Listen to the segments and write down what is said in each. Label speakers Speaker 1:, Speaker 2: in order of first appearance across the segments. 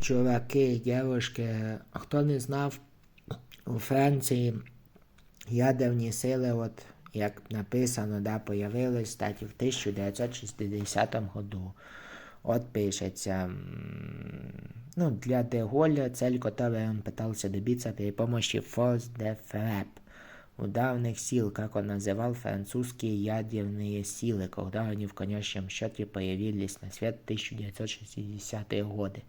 Speaker 1: Чуваки, дівчатки, хто не знав, у Франції ядерні сили, от як написано, да, появились, в 1960 году. От пишется, м, ну, для Деголя цель, которой он пытался добиться при помощи force de frappe, ударных сил, как он называл французские ядерные силы, когда они в конечном счете появились на свет в 1960-е годы.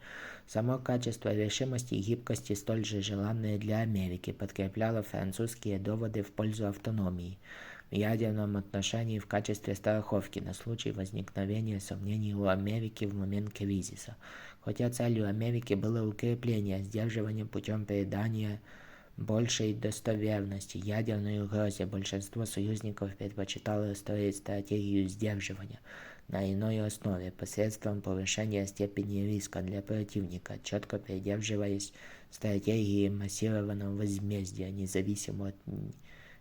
Speaker 1: Само качество решимости и гибкости, столь же желанное для Америки, подкрепляло французские доводы в пользу автономии в ядерном отношении в качестве страховки на случай возникновения сомнений у Америки в момент кризиса. Хотя целью Америки было укрепление сдерживания путем передания большей достоверности ядерной угрозе, большинство союзников предпочитало строить стратегию сдерживания на иной основе посредством повышения степени риска для противника, четко придерживаясь стратегии массированного возмездия, независимо от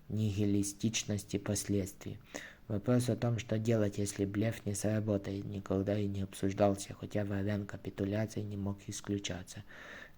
Speaker 1: нигилистичности последствий. Вопрос о том, что делать, если блеф не сработает, никогда и не обсуждался, хотя вариант капитуляции не мог исключаться.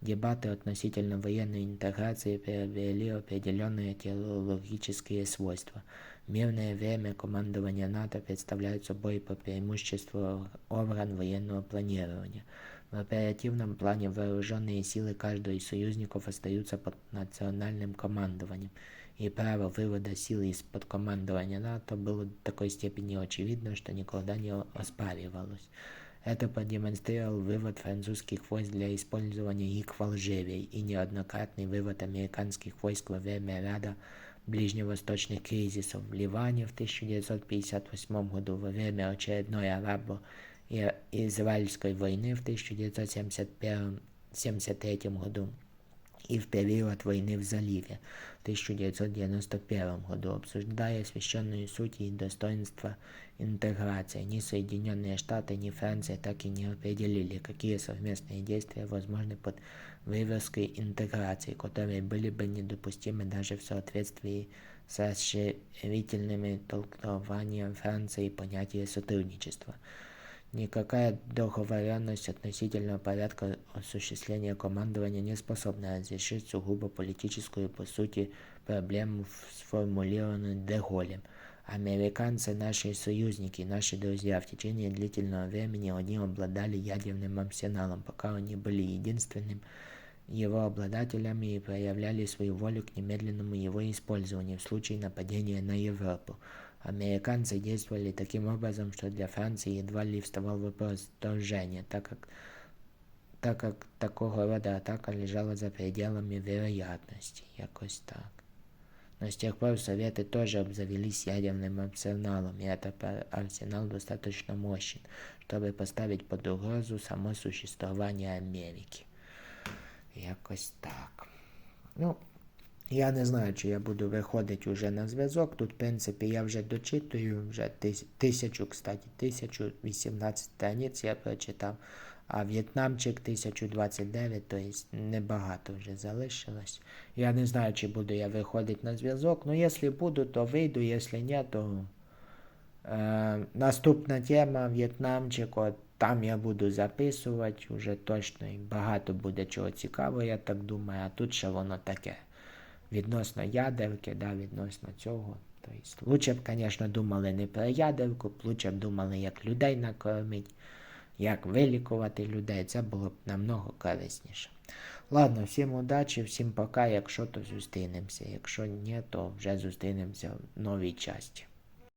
Speaker 1: Дебаты относительно военной интеграции приобрели определенные теологические свойства. В мирное время командование НАТО представляет собой по преимуществу орган военного планирования. В оперативном плане вооруженные силы каждого из союзников остаются под национальным командованием и право вывода силы из-под командования НАТО было до такой степени очевидно, что никогда не оспаривалось. Это продемонстрировал вывод французских войск для использования их в Алжире и неоднократный вывод американских войск во время ряда ближневосточных кризисов в Ливане в 1958 году во время очередной арабо-израильской войны в 1973 году и в период войны в заливе в 1991 году, обсуждая священную суть и достоинство интеграции. Ни Соединенные Штаты, ни Франция так и не определили, какие совместные действия возможны под вывеской интеграции, которые были бы недопустимы даже в соответствии с расширительными толкованием Франции понятия сотрудничества. Никакая договоренность относительно порядка осуществления командования не способна разрешить сугубо политическую, по сути, проблему, сформулированную Деголем. Американцы – наши союзники, наши друзья. В течение длительного времени они обладали ядерным арсеналом, пока они были единственным его обладателями и проявляли свою волю к немедленному его использованию в случае нападения на Европу. Американцы действовали таким образом, что для Франции едва ли вставал вопрос вторжения, так как, так как такого рода атака лежала за пределами вероятности, якось так. Но с тех пор Советы тоже обзавелись ядерным арсеналом, и этот арсенал достаточно мощен, чтобы поставить под угрозу само существование Америки. Якось так. Ну, я не знаю, чи я буду виходити вже на зв'язок. Тут, в принципі, я вже дочитую, вже тисячу, кстати, 1018 страниць я прочитав, а В'єтнамчик 1029, тобто небагато вже залишилось. Я не знаю, чи буду я виходити на зв'язок. Ну, якщо буду, то вийду, якщо ні, то е, наступна тема В'єтнамчик. от там я буду записувати, вже точно і багато буде чого цікавого, я так думаю, а тут ще воно таке відносно ядерки, да, відносно цього. Тобто, Лучше б, звісно, думали не про ядерку, лучше б думали, як людей накормити, як вилікувати людей. Це було б намного корисніше. Ладно, всім удачі, всім пока. Якщо то зустрінемося. Якщо ні, то вже зустрінемося в новій часті.